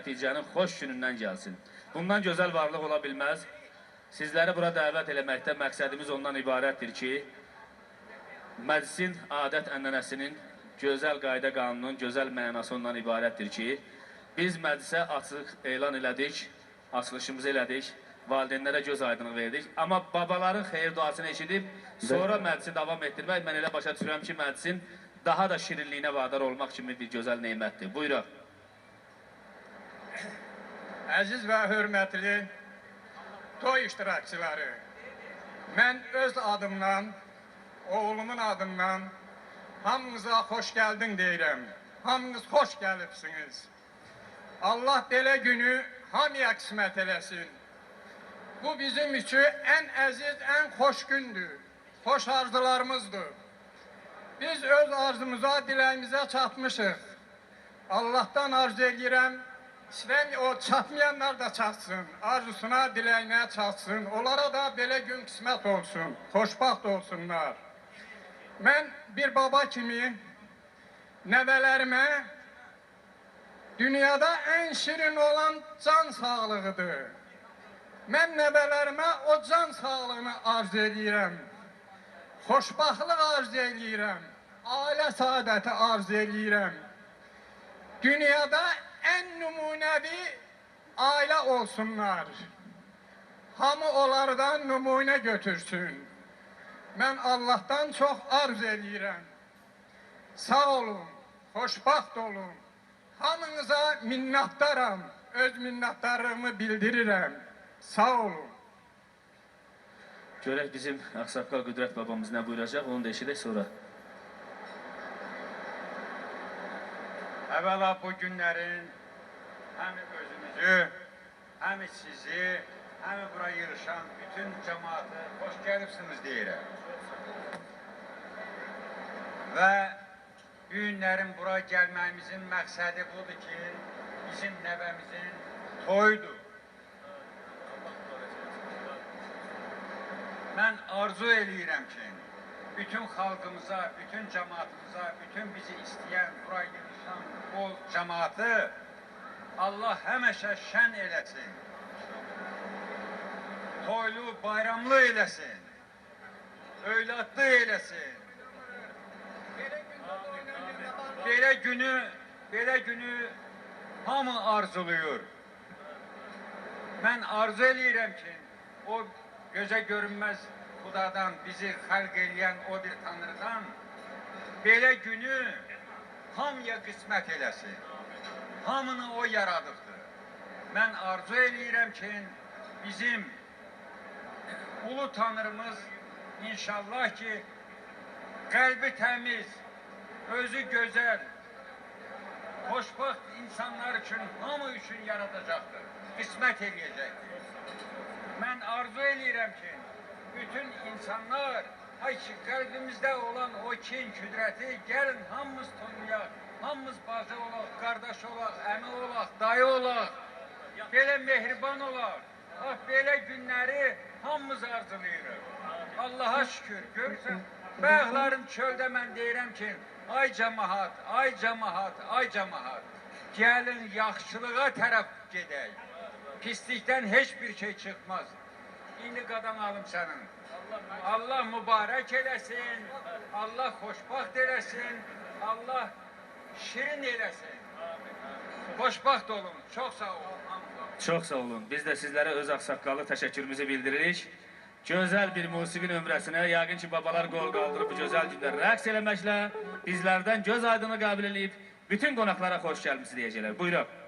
nəticənin xoş günündən gəlsin. Bundan gözəl varlıq ola bilməz. Sizləri bura dəvət eləməkdə məqsədimiz ondan ibarətdir ki, məclisin adət ənənəsinin gözəl qayda qanunun gözəl mənası ondan ibarətdir ki, biz məclisə açıq elan elədik, açılışımızı elədik, valideynlərə göz aydınlığı verdik. Amma babaların xeyir duasını eşidib, sonra məclisi davam etdirmək mən elə başa düşürəm ki, məclisin daha da şirinliyinə vadar olmaq kimi bir gözəl nemətdir. Buyuraq. Əziz və hörmətli toy iştirakçıları, mən öz adımdan, oğlumun adından hamınıza xoş gəldin deyirəm. Hamınız xoş gəlibsiniz. Allah belə günü hamıya qismət eləsin. Bu bizim üçün ən əziz, ən xoş gündür. Xoş arzularımızdır. Biz öz arzumuza, diləyimizə çatmışıq. Allah'tan arzu edirəm, istəyirəm o çatmayanlar da çatsın, arzusuna, diləyinə çatsın. Onlara da belə gün qismət olsun, xoşbaxt olsunlar. Mən bir baba kimi nəvələrimə dünyada ən şirin olan can sağlığıdır. Mən nəvələrimə o can sağlığını arzu edirəm. Xoşbaxtlıq arzu edirəm. Ailə saadəti arzu edirəm. Dünyada en numunevi aile olsunlar. Hamı onlardan numune götürsün. Ben Allah'tan çok arz edirəm. Sağ olun, xoşbaxt olun. Hamınıza minnətdaram. Öz minnətdarlığımı bildirirəm. Sağ olun. Görək bizim Ağsaqqal Qüdrət babamız nə buyuracaq, onu da eşidək sonra. Əvvəla bu günlərin həm özümüzü, həm sizi, həm bura yığışan bütün cəmaatı xoş gəlibsiniz deyirəm. Və bu günlərin bura gəlməyimizin məqsədi budur ki, bizim nəvəmizin toyudur. Mən arzu eləyirəm ki, bütün xalqımıza, bütün cəmaatımıza, bütün bizi istəyən, bura yığışan o cəmaatı Allah həmişə şən eləsin. Toylu, bayramlı eləsin. Öyladlı eləsin. Belə günü, belə günü hamı arzuluyor. Mən arzu eləyirəm ki, o gözə görünməz xudadan bizi xalq eləyən o bir tanrıdan belə günü hamıya qismət eləsin. Hamını o yaradıbdır. Mən arzu eləyirəm ki, bizim ulu tanrımız inşallah ki, qəlbi təmiz, özü gözəl, xoşbaxt insanlar üçün, hamı üçün yaradacaqdır, qismət eləyəcəkdir. Mən arzu eləyirəm ki, bütün insanlar, ay ki, qəlbimizdə olan o kin, küdrəti gəlin hamımız tanıyaq, hamımız bacı olaq, qardaş olaq, əmi olaq, dayı olaq, belə mehriban olaq. Bax, belə günləri hamımız arzulayırıq. Allaha şükür, görürsən, bayaqların çöldə mən deyirəm ki, ay cəmahat, ay cəmahat, ay cəmahat, gəlin yaxşılığa tərəf gedək. Pislikdən heç bir şey çıxmaz. İndi qadam alım sənin. Allah mübarək eləsin. Allah xoşbaxt eləsin. Allah şirin eləsin. Xoşbaxt olun. Çox sağ olun. Çox sağ olun. Biz də sizlərə öz ağsaqqallı təşəkkürümüzü bildiririk. Gözəl bir musiqi nömrəsinə yəqin ki, babalar qol qaldırıb bu gözəl gündə rəqs eləməklə bizlərdən göz aydını qəbul edib bütün qonaqlara xoş gəlmisiniz deyəcəklər. Buyurun.